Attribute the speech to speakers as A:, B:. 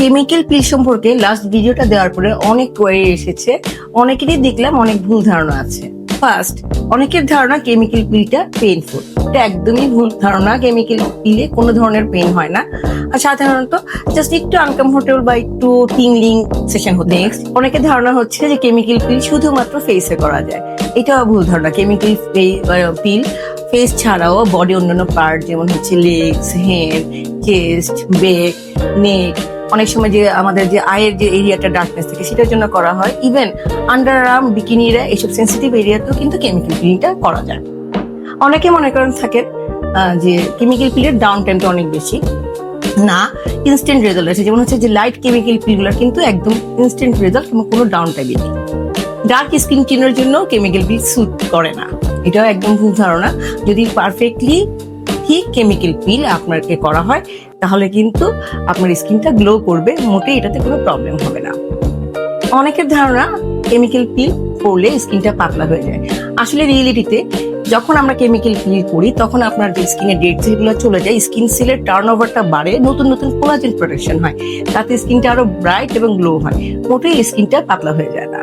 A: Chemical peel সম্পর্কে last ভিডিওটা দেওয়ার পরে অনেক কোয়ারি এসেছে। অনেকেরই দেখলাম অনেক ভুল ধারণা আছে। ফার্স্ট অনেকের ধারণা কেমিক্যাল পিলটা পেইনফুল এটা একদমই ভুল ধারণা কেমিক্যাল পিলে কোনো ধরনের পেন হয় না। আর সাধারণত জাস্ট একটু আনকমফোর্টেবল বা একটু টিংলিং সেশন হতে। নেক্সট অনেকের ধারণা হচ্ছে যে কেমিক্যাল পিল শুধুমাত্র ফেসে করা যায়। এটাও ভুল ধারণা। কেমিক্যাল পিল ফেস ছাড়াও বডি অন্যান্য পার্ট যেমন হচ্ছে legs head chest back neck অনেক সময় যে আমাদের যে আয়ের যে এরিয়াটা ডার্কনেস থাকে সেটার জন্য করা হয়। ইভেন আন্ডার আর্ম বিকিনিরা এইসব সেন্সিটিভ এরিয়াতেও কিন্তু কেমিক্যাল পিলটা করা যায়। অনেকে মনে করেন থাকেন যে কেমিক্যাল পিলের ডাউন টাইমটা অনেক বেশি। না ইনস্ট্যান্ট রেজাল্ট আছে। যেমন হচ্ছে যে লাইট কেমিক্যাল পিলগুলো কিন্তু একদম ইনস্ট্যান্ট রেজাল্ট এবং কোনো ডাউন টাইমই নেই। ডার্ক স্কিন টিনের জন্য কেমিক্যাল পিল স্যুট করে না। এটাও একদম ভুল ধারণা। যদি পারফেক্টলি ঠিক কেমিক্যাল পিল আপনাকে করা হয় তাহলে কিন্তু আপনার স্কিনটা গ্লো করবে, মোটেই এটাতে কোনো প্রবলেম হবে না। অনেকের ধারণা কেমিক্যাল পিল করলে স্কিনটা পাতলা হয়ে যায়। আসলে রিয়েলিটিতে যখন আমরা কেমিক্যাল পিল করি, তখন আপনার যে স্কিনের ডেড সেলগুলো চলে যায় স্কিন সেলের টার্ন ওভারটা বাড়ে, নতুন নতুন কোলাজেন প্রোটেকশন হয়। তাতে স্কিনটা আরও ব্রাইট এবং গ্লো হয়। মোটেই স্কিনটা পাতলা হয়ে যায় না।